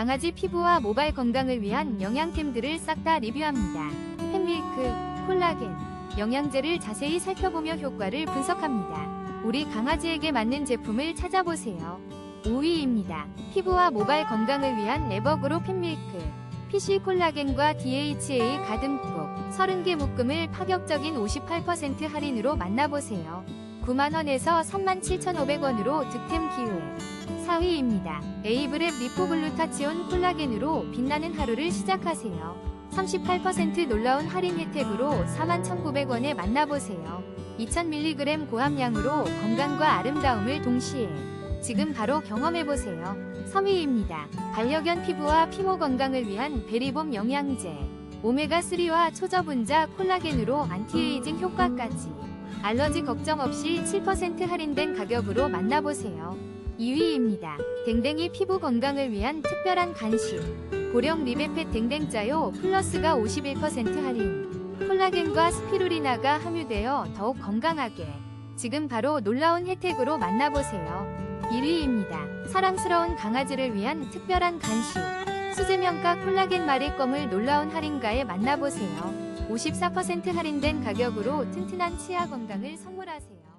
강아지 피부와 모발 건강을 위한 영양템들을 싹 다 리뷰합니다. 팬밀크, 콜라겐, 영양제를 자세히 살펴보며 효과를 분석합니다. 우리 강아지에게 맞는 제품을 찾아보세요. 5위입니다. 피부와 모발 건강을 위한 에버그로 팬밀크. PC 콜라겐과 DHA 가듬국 30개 묶음을 파격적인 58% 할인으로 만나보세요. 9만원에서 37,500원으로 득템 기회. 4위입니다. 에이브랩 리포글루타치온 콜라겐으로 빛나는 하루를 시작하세요. 38% 놀라운 할인 혜택으로 41,900원에 만나보세요. 2000mg 고함량으로 건강과 아름다움을 동시에 지금 바로 경험해보세요. 3위입니다. 반려견 피부와 피모 건강을 위한 베리봄 영양제. 오메가3와 초저분자 콜라겐으로 안티에이징 효과까지. 알러지 걱정 없이 7% 할인된 가격으로 만나보세요. 2위입니다. 댕댕이 피부 건강을 위한 특별한 간식. 고령 리베펫 댕댕짜요 플러스가 51% 할인. 콜라겐과 스피루리나가 함유되어 더욱 건강하게. 지금 바로 놀라운 혜택으로 만나보세요. 1위입니다. 사랑스러운 강아지를 위한 특별한 간식. 수제명가 콜라겐 마리껌을 놀라운 할인가에 만나보세요. 54% 할인된 가격으로 튼튼한 치아 건강을 선물하세요.